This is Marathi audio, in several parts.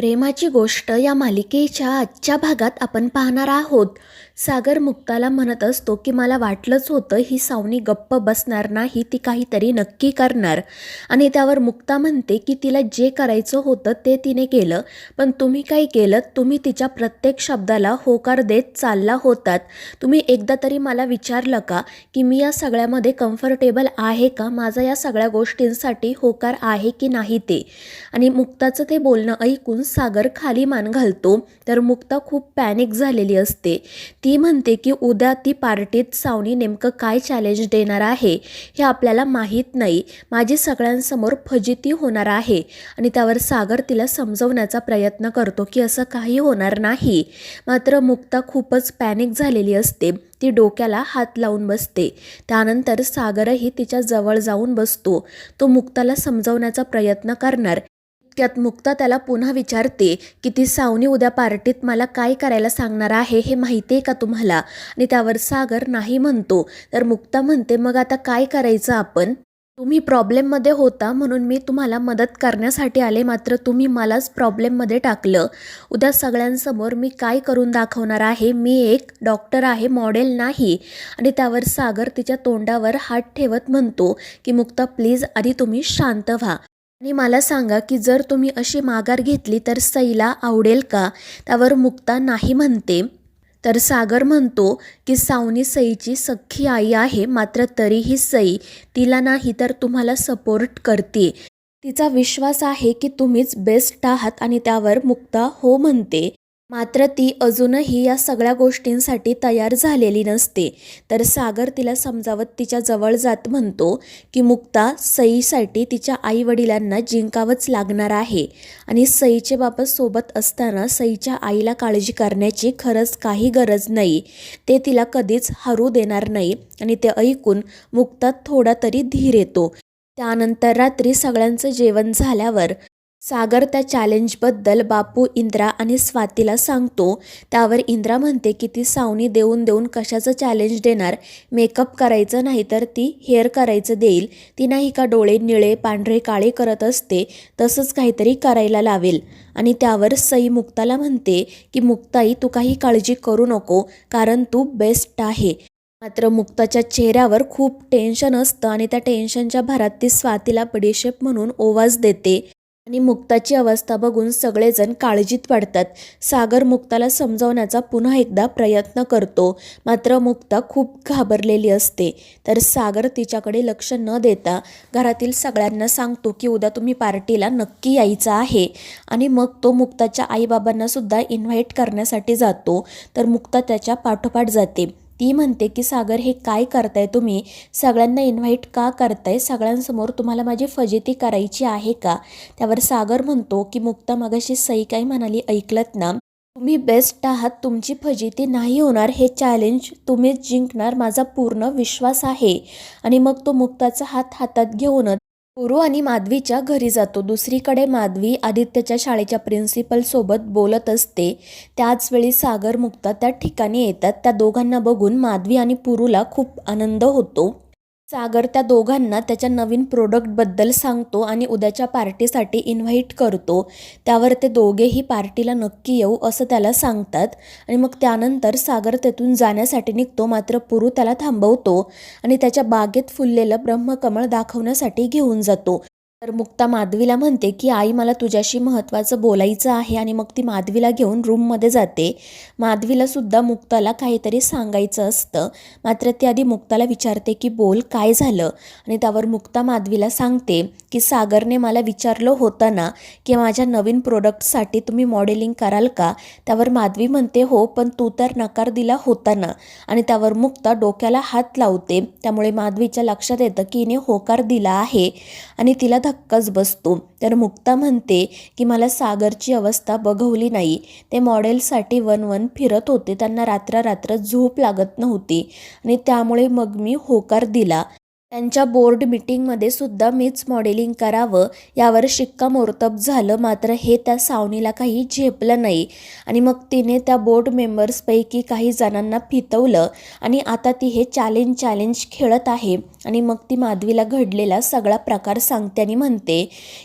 प्रेमाची गोष्ट या मालिकेच्या आजच्या भागात आपण पाहणार आहोत. सागर मुक्ताला म्हणत असतो की मला वाटलंच होतं ही सावनी गप्प बसणार नाही ती काहीतरी नक्की करणार. आणि त्यावर मुक्ता म्हणते की तिला जे करायचं होतं ते तिने केलं पण तुम्ही काय केलं? तुम्ही तिच्या प्रत्येक शब्दाला होकार देत चालला होतात. तुम्ही एकदा तरी मला विचारलं का की मी या सगळ्यामध्ये कम्फर्टेबल आहे का? माझा या सगळ्या गोष्टींसाठी होकार आहे की नाही ते? आणि मुक्ताचं ते बोलणं ऐकून सागर खाली मान घालतो तर मुक्ता खूप पॅनिक झालेली असते. ती म्हणते की उद्या ती पार्टीत सावनी नेमकं काय चॅलेंज देणार आहे हे आपल्याला माहीत नाही. माझी सगळ्यांसमोर फजिती होणार आहे आणि त्यावर सागर तिला समजवण्याचा प्रयत्न करतो की असं काही होणार नाही. मात्र मुक्ता खूपच पॅनिक झालेली असते. ती डोक्याला हात लावून बसते. त्यानंतर सागरही तिच्या जवळ जाऊन बसतो. तो मुक्ताला समजवण्याचा प्रयत्न करणार. त्यात मुक्ता त्याला पुन्हा विचारते की ती सावनी उद्या पार्टीत मला काय करायला सांगणार आहे हे माहिती आहे का तुम्हाला? आणि त्यावर सागर नाही म्हणतो. तर मुक्ता म्हणते मग आता काय करायचं आपण? तुम्ही प्रॉब्लेममध्ये होता म्हणून मी तुम्हाला मदत करण्यासाठी आले मात्र तुम्ही मलाच प्रॉब्लेममध्ये टाकलं. उद्या सगळ्यांसमोर मी काय करून दाखवणार आहे? मी एक डॉक्टर आहे मॉडेल नाही. आणि त्यावर सागर तिच्या तोंडावर हात ठेवत म्हणतो की मुक्ता प्लीज आधी तुम्ही शांत व्हा. आणि मला सांगा की जर तुम्ही अशी माघार घेतली तर सईला आवडेल का? त्यावर मुक्ता नाही म्हणते. तर सागर म्हणतो की सावनी सईची सख्खी आई आहे मात्र तरीही सई तिला नाही तर तुम्हाला सपोर्ट करते. तिचा विश्वास आहे की तुम्हीच बेस्ट आहात आणि त्यावर मुक्ता हो म्हणते. मात्र ती अजूनही या सगळ्या गोष्टींसाठी तयार झालेली नसते. तर सागर तिला समजावत तिच्या जवळ जात म्हणतो की मुक्ता सईसाठी तिच्या आईवडिलांना जिंकावंच लागणार आहे. आणि सईचे बाबा सोबत असताना सईच्या आईला काळजी करण्याची खरंच काही गरज नाही. ते तिला कधीच हरू देणार नाही. आणि ते ऐकून मुक्तात थोडा तरी धीर येतो. त्यानंतर रात्री सगळ्यांचं जेवण झाल्यावर सागर त्या चॅलेंजबद्दल बापू इंद्रा आणि स्वातीला सांगतो. त्यावर इंद्रा म्हणते की ती सावनी देऊन देऊन कशाचं चॅलेंज देणार? मेकअप करायचं नाही तर ती हेअर करायचं देईल. ती नाही का डोळे निळे पांढरे काळे करत असते? तसंच काहीतरी करायला लावेल. आणि त्यावर सई मुक्ताला म्हणते की मुक्ताई तू काही काळजी करू नको कारण तू बेस्ट आहे. मात्र मुक्ताच्या चेहऱ्यावर खूप टेन्शन असतं आणि त्या टेन्शनच्या भरात ती स्वातीला बडीशेप म्हणून ओवाज देते. आणि मुक्ताची अवस्था बघून सगळेजण काळजीत पडतात. सागर मुक्ताला समजावण्याचा पुन्हा एकदा प्रयत्न करतो. मात्र मुक्ता खूप घाबरलेली असते. तर सागर तिच्याकडे लक्ष न देता घरातील सगळ्यांना सांगतो की उद्या तुम्ही पार्टीला नक्की यायचं आहे. आणि मग तो मुक्ताच्या आईबाबांनासुद्धा इन्व्हाईट इन्व्हाइट करण्यासाठी जातो. तर मुक्ता त्याच्या पाठोपाठ जाते. ती म्हणते की सागर हे काय करताय तुम्ही? सगळ्यांना इन्व्हाइट का करताय? सगळ्यांसमोर तुम्हाला माझी फजिती करायची आहे का? त्यावर सागर म्हणतो की मुक्ता मगाशी सई काय म्हणाली ऐकलत ना. तुम्ही बेस्ट आहात तुमची फजिती नाही होणार हे चॅलेंज तुम्हीच जिंकणार माझा पूर्ण विश्वास आहे. आणि मग तो मुक्ताचा हात हातात घेऊनच पुरू आणि माधवीच्या घरी जातो. दुसरीकडे माधवी आदित्यच्या शाळेच्या प्रिन्सिपलसोबत बोलत असते. त्याच वेळी सागर मुक्ता त्या ठिकाणी येतात. त्या दोघांना बघून माधवी आणि पुरूला खूप आनंद होतो. सागर त्या दोघांना त्याच्या नवीन प्रोडक्टबद्दल सांगतो आणि उद्याच्या पार्टीसाठी इन्व्हाइट करतो. त्यावर ते दोघेही पार्टीला नक्की येऊ असं त्याला सांगतात. आणि मग त्यानंतर सागर तेथून जाण्यासाठी निघतो. मात्र पुरू त्याला थांबवतो आणि त्याच्या बागेत फुललेलं ब्रह्मकमळ दाखवण्यासाठी घेऊन जातो. तर मुक्ता माधवीला म्हणते की आई मला तुझ्याशी महत्त्वाचं बोलायचं आहे आणि मग ती माधवीला घेऊन रूममध्ये जाते. माधवीला सुद्धा मुक्ताला काहीतरी सांगायचं असतं. मात्र ती आधी मुक्ताला विचारते की बोल काय झालं? आणि त्यावर मुक्ता माधवीला सांगते की सागरने मला विचारलं होतं ना की माझ्या नवीन प्रोडक्टसाठी तुम्ही मॉडेलिंग कराल का? त्यावर माधवी म्हणते हो पण तू तर नकार दिला होता ना. आणि त्यावर मुक्ता डोक्याला हात लावते. त्यामुळे माधवीच्या लक्षात येतं की हिने होकार दिला आहे. आणि तिला धक्काच बसतो. तर मुक्ता म्हणते की मला सागरची अवस्था बघवली नाही. ते मॉडेलसाठी वन वन फिरत होते. त्यांना रात्र रात्र झोप लागत नव्हती. आणि त्यामुळे मग मी होकार दिला. त्यांच्या बोर्ड मीटिंगमध्ये सुद्धा मीच मॉडेलिंग करावं यावर शिक्कामोर्तब झालं. मात्र हे त्या सावनीला काही झेपलं नाही. आणि मग तिने त्या बोर्ड मेंबर्सपैकी काही जणांना फितवलं आणि आता ती हे चॅलेंज चॅलेंज खेळत आहे. आणि मग ती माधवीला घडलेला सगळा प्रकार सांगते आणि म्हणते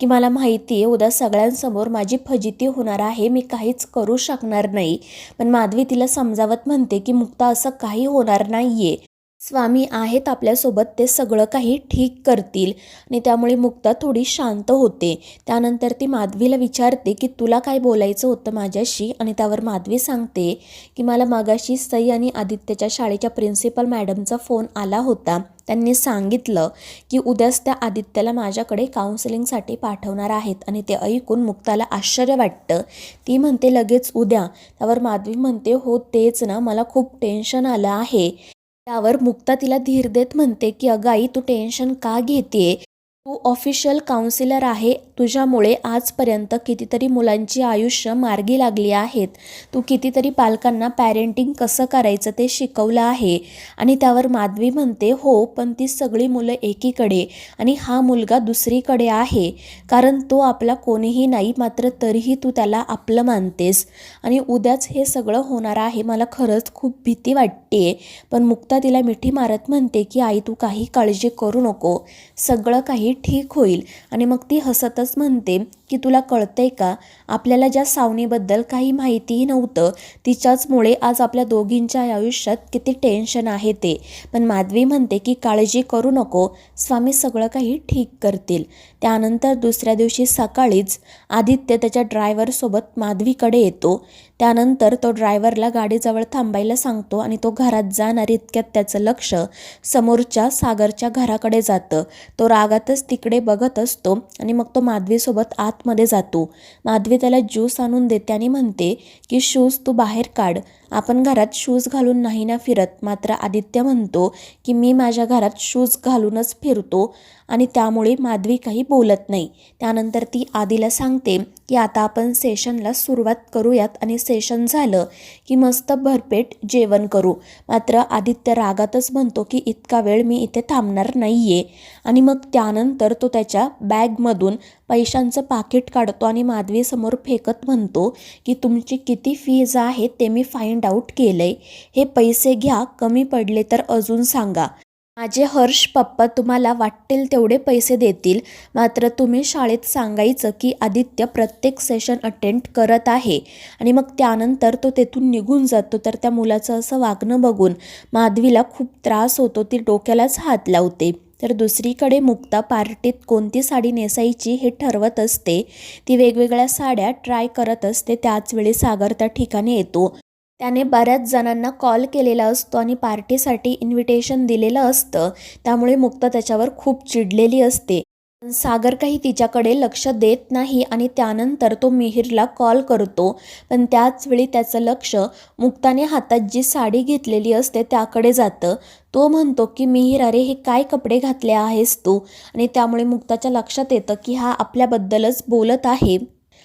की मला माहिती आहे उद्या सगळ्यांसमोर माझी फजिती होणार आहे. मी काहीच करू शकणार नाही. पण माधवी तिला समजावत म्हणते की मुक्ता असं काही होणार नाही आहे स्वामी आहेत आपल्यासोबत ते सगळं काही ठीक करतील. आणि त्यामुळे मुक्ता थोडी शांत होते. त्यानंतर ती माधवीला विचारते की तुला काय बोलायचं होतं माझ्याशी? आणि त्यावर माधवी सांगते की मला मागाशी सई आणि आदित्यच्या शाळेच्या प्रिन्सिपल मॅडमचा फोन आला होता. त्यांनी सांगितलं की उद्याच त्या आदित्यला माझ्याकडे काउन्सिलिंगसाठी पाठवणार आहेत. आणि ते ऐकून मुक्ताला आश्चर्य वाटतं. ती म्हणते लगेच उद्या. त्यावर माधवी म्हणते हो तेच ना. मला खूप टेन्शन आलं आहे. त्यावर मुक्ता तिला धीर देत म्हणते की अगं आई तू टेन्शन का घेते तू ऑफिशियल काउन्सिलर आहे. तुझ्यामुळे आजपर्यंत कितीतरी मुलांची आयुष्य मार्गी लागली आहेत. तू कितीतरी पालकांना पॅरेंटिंग कसं करायचं ते शिकवलं आहे. आणि त्यावर माधवी म्हणते हो पण ती सगळी मुलं एकीकडे आणि हा मुलगा दुसरीकडे आहे. कारण तो आपला कोणीही नाही मात्र तरीही तू त्याला आपलं मानतेस. आणि उद्याच हे सगळं होणार आहे. मला खरंच खूप भीती वाटते. पण मुक्ता तिला मिठी मारत म्हणते की आई तू काही काळजी करू नको. सगळं काही ठीक होईल. आणि मग ती हसतच म्हणते की तुला कळतंय का? आपल्याला ज्या सावनीबद्दल काही माहितीही नव्हतं तिच्याचमुळे आज आपल्या दोघींच्या आयुष्यात किती टेन्शन आहे ते. पण माधवी म्हणते की काळजी करू नको. स्वामी सगळं काही ठीक करतील. त्यानंतर दुसऱ्या दिवशी सकाळीच आदित्य त्याच्या ड्रायव्हरसोबत माधवीकडे येतो. त्यानंतर तो ड्रायव्हरला गाडीजवळ थांबायला सांगतो आणि तो घरात जाणार इतक्यात त्याचं लक्ष समोरच्या सागरच्या घराकडे जातं. तो रागातच तिकडे बघत असतो आणि मग तो माधवीसोबत आतमध्ये जातो. माधवी त्याला ज्यूस आणून देते आणि म्हणते की शूज तू बाहेर काढ. आपण घरात शूज घालून नाही ना फिरत. मात्र आदित्य म्हणतो की मी माझ्या घरात शूज घालूनच फिरतो. आणि त्यामुळे माधवी काही बोलत नाही. त्यानंतर ती आदीला सांगते की आता आपण सेशनला सुरुवात करूयात आणि सेशन झालं की मस्त भरपेट जेवण करू. मात्र आदित्य रागातच म्हणतो की इतका वेळ मी इथे थांबणार नाही आहे आणि मग त्यानंतर तो त्याच्या बॅगमधून पैशांचं पाकिट काढतो आणि माधवीसमोर फेकत म्हणतो की तुमची किती फीज आहे ते मी फाइंड आऊट केलं आहे हे पैसे घ्या कमी पडले तर अजून सांगा. माझे हर्ष पप्पा तुम्हाला वाटतील तेवढे पैसे देतील मात्र तुम्ही शाळेत सांगायचं की आदित्य प्रत्येक सेशन अटेंड करत आहे. आणि मग त्यानंतर तो तेथून निघून जातो तर त्या मुलाचं असं वागणं बघून माधवीला खूप त्रास होतो ती डोक्यालाच हात लावते. तर दुसरीकडे मुक्ता पार्टीत कोणती साडी नेसायची हे ठरवत असते. ती वेगवेगळ्या साड्या ट्राय करत असते त्याचवेळी सागर त्या ठिकाणी येतो. त्याने बऱ्याच जणांना कॉल केलेला असतो आणि पार्टीसाठी इन्व्हिटेशन दिलेलं असतं. त्यामुळे मुक्ता त्याच्यावर खूप चिडलेली असते. पण सागर काही तिच्याकडे लक्ष देत नाही आणि त्यानंतर तो मिहिरला कॉल करतो. पण त्याचवेळी त्याचं लक्ष मुक्ताने हातात जी साडी घेतलेली असते त्याकडे जातं. तो म्हणतो की मिहिर अरे हे काय कपडे घातले आहेस तू? आणि त्यामुळे मुक्ताच्या लक्षात येतं की हा आपल्याबद्दलच बोलत आहे.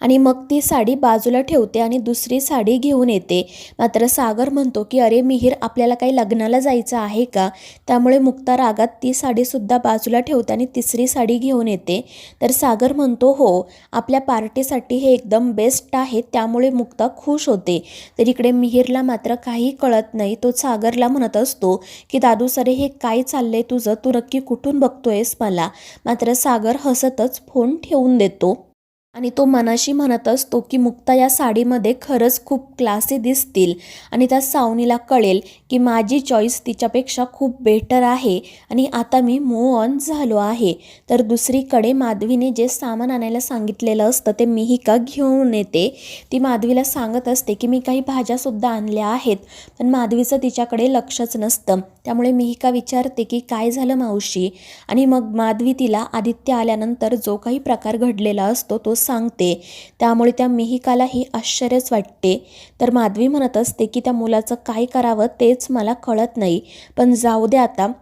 आणि मग ती साडी बाजूला ठेवते आणि दुसरी साडी घेऊन येते. मात्र सागर म्हणतो की अरे मिहीर आपल्याला काही लग्नाला जायचं आहे का? त्यामुळे मुक्ता रागात ती साडीसुद्धा बाजूला ठेवते आणि तिसरी साडी घेऊन येते. तर सागर म्हणतो हो आपल्या पार्टीसाठी हे एकदम बेस्ट आहे. त्यामुळे मुक्ता खुश होते. तर इकडे मिहीरला मात्र काही कळत नाही. तो सागरला म्हणत असतो की दादू सरे हे काय चाललंय तुझं? तू नक्की कुठून बघतोयस मला? मात्र सागर हसतच फोन ठेवून देतो. आणि तो मनाशी म्हणत असतो की मुक्ता या साडीमध्ये खरंच खूप क्लासी दिसतील आणि त्या सावनीला कळेल की माझी चॉईस तिच्यापेक्षा खूप बेटर आहे आणि आता मी मूव ऑन झालो आहे. तर दुसरीकडे माधवीने जे सामान आणायला सांगितलेलं असतं ते मिहिका घेऊन येते ती माधवीला सांगत असते की मी काही भाज्यासुद्धा आणल्या आहेत पण माधवीचं तिच्याकडे लक्षच नसतं. त्यामुळे मिहिका विचारते की काय झालं मावशी आणि मग माधवी तिला आदित्य आल्यानंतर जो काही प्रकार घडलेला असतो तो सांगते. त्यामुळे त्या मिहिकालाही आश्चर्यच वाटते. तर माधवी म्हणत असते की त्या मुलाचं काय करावं तेच मला कळत नाही. पण जाऊ दे आता.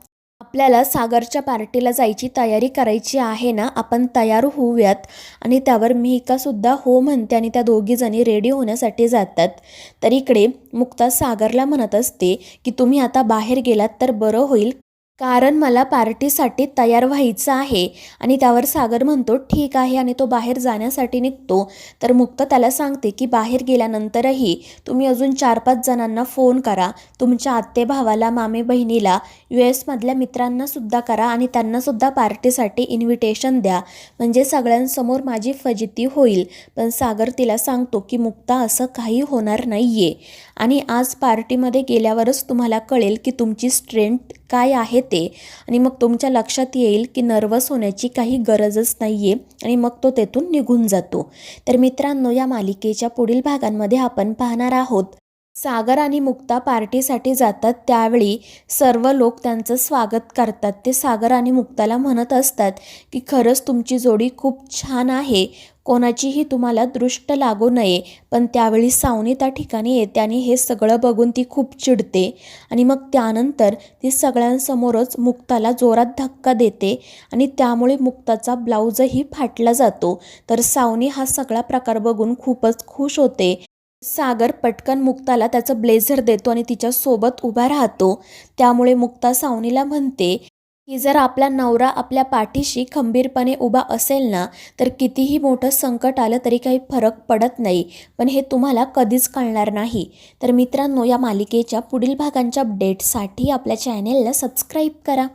आपल्याला सागरच्या पार्टीला जायची तयारी करायची आहे ना आपण तयार होऊयात. आणि त्यावर मिहिकासुद्धा हो म्हणते आणि त्या दोघीजणी रेडी होण्यासाठी जातात. तर इकडे मुक्ता सागरला म्हणत असते की तुम्ही आता बाहेर गेलात तर बरं होईल. कारण मला पार्टीसाठी तयार व्हायचं आहे आणि त्यावर सागर म्हणतो ठीक आहे आणि तो बाहेर जाण्यासाठी निघतो. तर मुक्ता त्याला सांगते की बाहेर गेल्यानंतरही तुम्ही अजून चार पाच जणांना फोन करा. तुमच्या आत्ते भावाला मामे बहिणीला यू एसमधल्या मित्रांनासुद्धा करा आणि त्यांनासुद्धा पार्टीसाठी इन्व्हिटेशन द्या. म्हणजे सगळ्यांसमोर माझी फजिती होईल. पण सागर तिला सांगतो की मुक्ता असं काही होणार नाही आहे आणि आज पार्टीमध्ये गेल्यावरच तुम्हाला कळेल की तुमची स्ट्रेंथ काय आहे ते. आणि मग तुमच्या लक्षात येईल की नर्वस होण्याची काही गरजच नाही आहे आणि मग तो तेथून निघून जातो. तर मित्रांनो या मालिकेच्या पुढील भागांमध्ये आपण पाहणार आहोत. सागर आणि मुक्ता पार्टीसाठी जातात. त्यावेळी सर्व लोक त्यांचं स्वागत करतात. ते सागर आणि मुक्ताला म्हणत असतात की खरंच तुमची जोडी खूप छान आहे. कोणाचीही तुम्हाला दृष्ट लागू नये. पण त्यावेळी सावनी त्या ठिकाणी येते आणि हे सगळं बघून ती खूप चिडते. आणि मग त्यानंतर ती सगळ्यांसमोरच मुक्ताला जोरात धक्का देते आणि त्यामुळे मुक्ताचा ब्लाऊजही फाटला जातो. तर सावनी हा सगळा प्रकार बघून खूपच खुश होते. सागर पटकन मुक्ताला त्याचं ब्लेझर देतो आणि तिच्यासोबत उभा राहतो. त्यामुळे मुक्ता सावनीला म्हणते की जर आपला नवरा आपल्या पाठीशी खंबीरपणे उभा असेल ना तर कितीही मोठं संकट आलं तरी काही फरक पडत नाही. पण हे तुम्हाला कधीच कळणार नाही. तर मित्रांनो या मालिकेच्या पुढील भागांच्या अपडेटसाठी आपल्या चॅनेलला सबस्क्राईब करा.